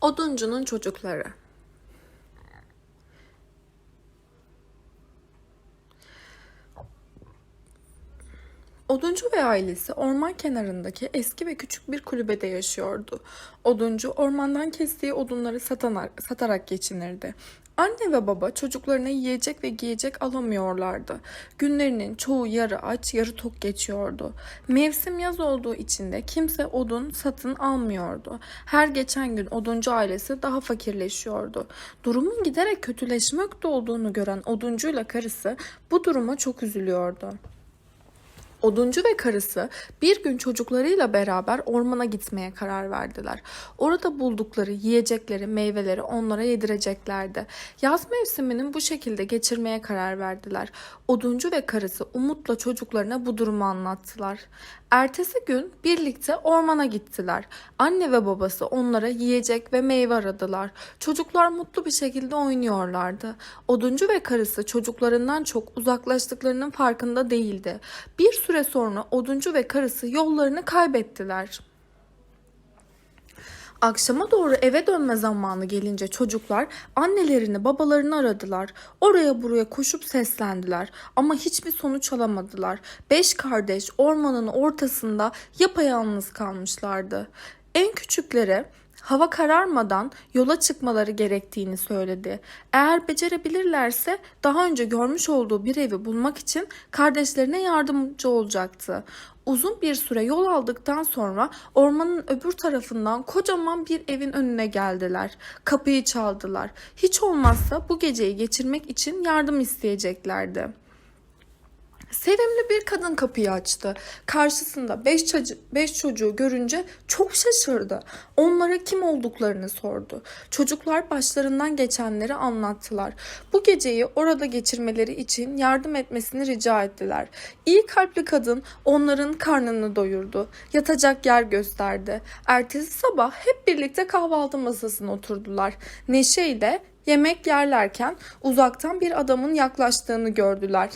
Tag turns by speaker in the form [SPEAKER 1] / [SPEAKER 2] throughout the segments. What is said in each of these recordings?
[SPEAKER 1] Oduncunun çocukları. Oduncu ve ailesi orman kenarındaki eski ve küçük bir kulübede yaşıyordu. Oduncu ormandan kestiği odunları satarak, satarak geçinirdi. Anne ve baba çocuklarına yiyecek ve giyecek alamıyorlardı. Günlerinin çoğu yarı aç, yarı tok geçiyordu. Mevsim yaz olduğu için de kimse odun satın almıyordu. Her geçen gün oduncu ailesi daha fakirleşiyordu. Durumun giderek kötüleşmekte olduğunu gören oduncuyla karısı bu duruma çok üzülüyordu. Oduncu ve karısı bir gün çocuklarıyla beraber ormana gitmeye karar verdiler. Orada buldukları yiyecekleri, meyveleri onlara yedireceklerdi. Yaz mevsiminin bu şekilde geçirmeye karar verdiler. Oduncu ve karısı umutla çocuklarına bu durumu anlattılar. Ertesi gün birlikte ormana gittiler. Anne ve babası onlara yiyecek ve meyve aradılar. Çocuklar mutlu bir şekilde oynuyorlardı. Oduncu ve karısı çocuklarından çok uzaklaştıklarının farkında değildi. Bir süre sonra oduncu ve karısı yollarını kaybettiler. Akşama doğru eve dönme zamanı gelince çocuklar annelerini babalarını aradılar. Oraya buraya koşup seslendiler ama hiçbir sonuç alamadılar. Beş kardeş ormanın ortasında yapayalnız kalmışlardı. En küçükleri hava kararmadan yola çıkmaları gerektiğini söyledi. Eğer becerebilirlerse daha önce görmüş olduğu bir evi bulmak için kardeşlerine yardımcı olacaktı. Uzun bir süre yol aldıktan sonra ormanın öbür tarafından kocaman bir evin önüne geldiler. Kapıyı çaldılar. Hiç olmazsa bu geceyi geçirmek için yardım isteyeceklerdi. Sevimli bir kadın kapıyı açtı. Karşısında beş, çocuğu, beş çocuğu görünce çok şaşırdı. Onlara kim olduklarını sordu. Çocuklar başlarından geçenleri anlattılar. Bu geceyi orada geçirmeleri için yardım etmesini rica ettiler. İyi kalpli kadın onların karnını doyurdu. Yatacak yer gösterdi. Ertesi sabah hep birlikte kahvaltı masasına oturdular. Neşeyle yemek yerlerken uzaktan bir adamın yaklaştığını gördüler.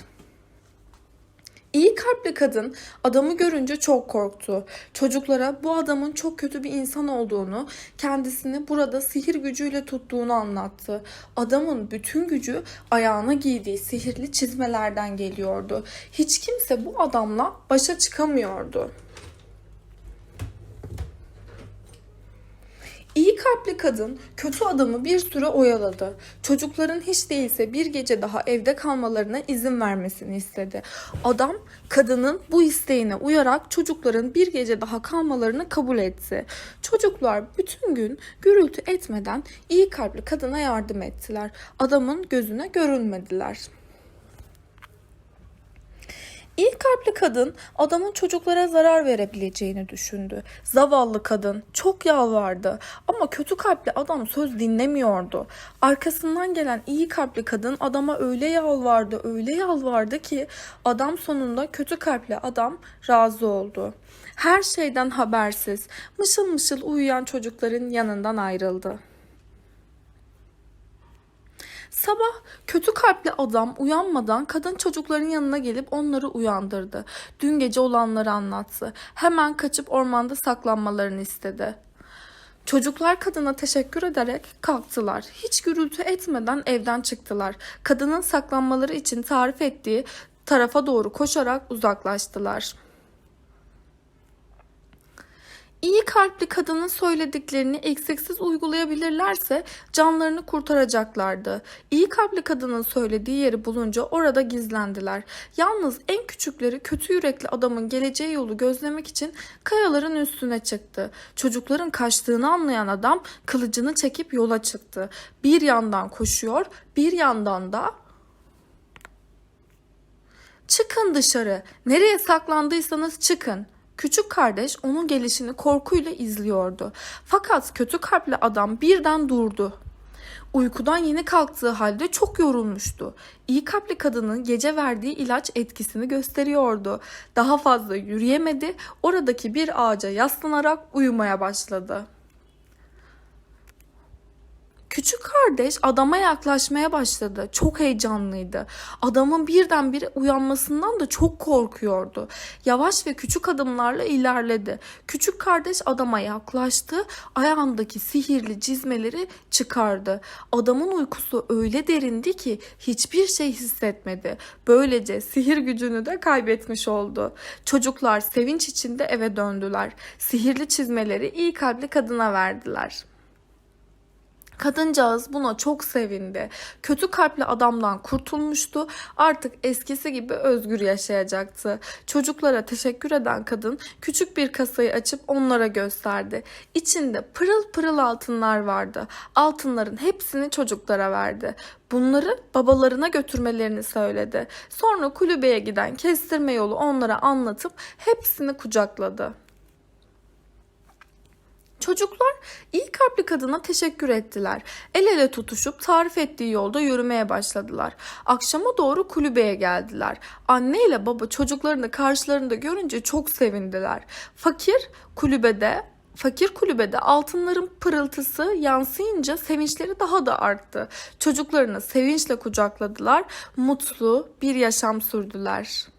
[SPEAKER 1] İyi kalpli kadın adamı görünce çok korktu. Çocuklara bu adamın çok kötü bir insan olduğunu, kendisini burada sihir gücüyle tuttuğunu anlattı. Adamın bütün gücü ayağına giydiği sihirli çizmelerden geliyordu. Hiç kimse bu adamla başa çıkamıyordu. İyi kalpli kadın kötü adamı bir süre oyaladı. Çocukların hiç değilse bir gece daha evde kalmalarına izin vermesini istedi. Adam kadının bu isteğine uyarak çocukların bir gece daha kalmalarını kabul etti. Çocuklar bütün gün gürültü etmeden iyi kalpli kadına yardım ettiler. Adamın gözüne görünmediler. İyi kalpli kadın adamın çocuklara zarar verebileceğini düşündü. Zavallı kadın çok yalvardı ama kötü kalpli adam söz dinlemiyordu. Arkasından gelen iyi kalpli kadın adama öyle yalvardı, öyle yalvardı ki adam sonunda kötü kalpli adam razı oldu. Her şeyden habersiz mışıl mışıl uyuyan çocukların yanından ayrıldı. Sabah kötü kalpli adam uyanmadan kadın çocukların yanına gelip onları uyandırdı. Dün gece olanları anlattı. Hemen kaçıp ormanda saklanmalarını istedi. Çocuklar kadına teşekkür ederek kalktılar. Hiç gürültü etmeden evden çıktılar. Kadının saklanmaları için tarif ettiği tarafa doğru koşarak uzaklaştılar. İyi kalpli kadının söylediklerini eksiksiz uygulayabilirlerse canlarını kurtaracaklardı. İyi kalpli kadının söylediği yeri bulunca orada gizlendiler. Yalnız en küçükleri kötü yürekli adamın geleceği yolu gözlemek için kayaların üstüne çıktı. Çocukların kaçtığını anlayan adam kılıcını çekip yola çıktı. Bir yandan koşuyor, bir yandan da Çıkın dışarı. Nereye saklandıysanız çıkın. Küçük kardeş onun gelişini korkuyla izliyordu. Fakat kötü kalpli adam birden durdu. Uykudan yeni kalktığı halde çok yorulmuştu. İyi kalpli kadının gece verdiği ilaç etkisini gösteriyordu. Daha fazla yürüyemedi, oradaki bir ağaca yaslanarak uyumaya başladı. Küçük kardeş adama yaklaşmaya başladı. Çok heyecanlıydı. Adamın birdenbire uyanmasından da çok korkuyordu. Yavaş ve küçük adımlarla ilerledi. Küçük kardeş adama yaklaştı. Ayağındaki sihirli cizmeleri çıkardı. Adamın uykusu öyle derindi ki hiçbir şey hissetmedi. Böylece sihir gücünü de kaybetmiş oldu. Çocuklar sevinç içinde eve döndüler. Sihirli çizmeleri iyi kalpli kadına verdiler. Kadıncağız buna çok sevindi. Kötü kalpli adamdan kurtulmuştu. Artık eskisi gibi özgür yaşayacaktı. Çocuklara teşekkür eden kadın küçük bir kasayı açıp onlara gösterdi. İçinde pırıl pırıl altınlar vardı. Altınların hepsini çocuklara verdi. Bunları babalarına götürmelerini söyledi. Sonra kulübeye giden kestirme yolu onlara anlatıp hepsini kucakladı. Çocuklar iyi kalpli kadına teşekkür ettiler. El ele tutuşup tarif ettiği yolda yürümeye başladılar. Akşama doğru kulübeye geldiler. Anne ile baba çocuklarını karşılarında görünce çok sevindiler. Fakir kulübede Fakir kulübede altınların pırıltısı yansıyınca sevinçleri daha da arttı. Çocuklarını sevinçle kucakladılar, mutlu bir yaşam sürdüler.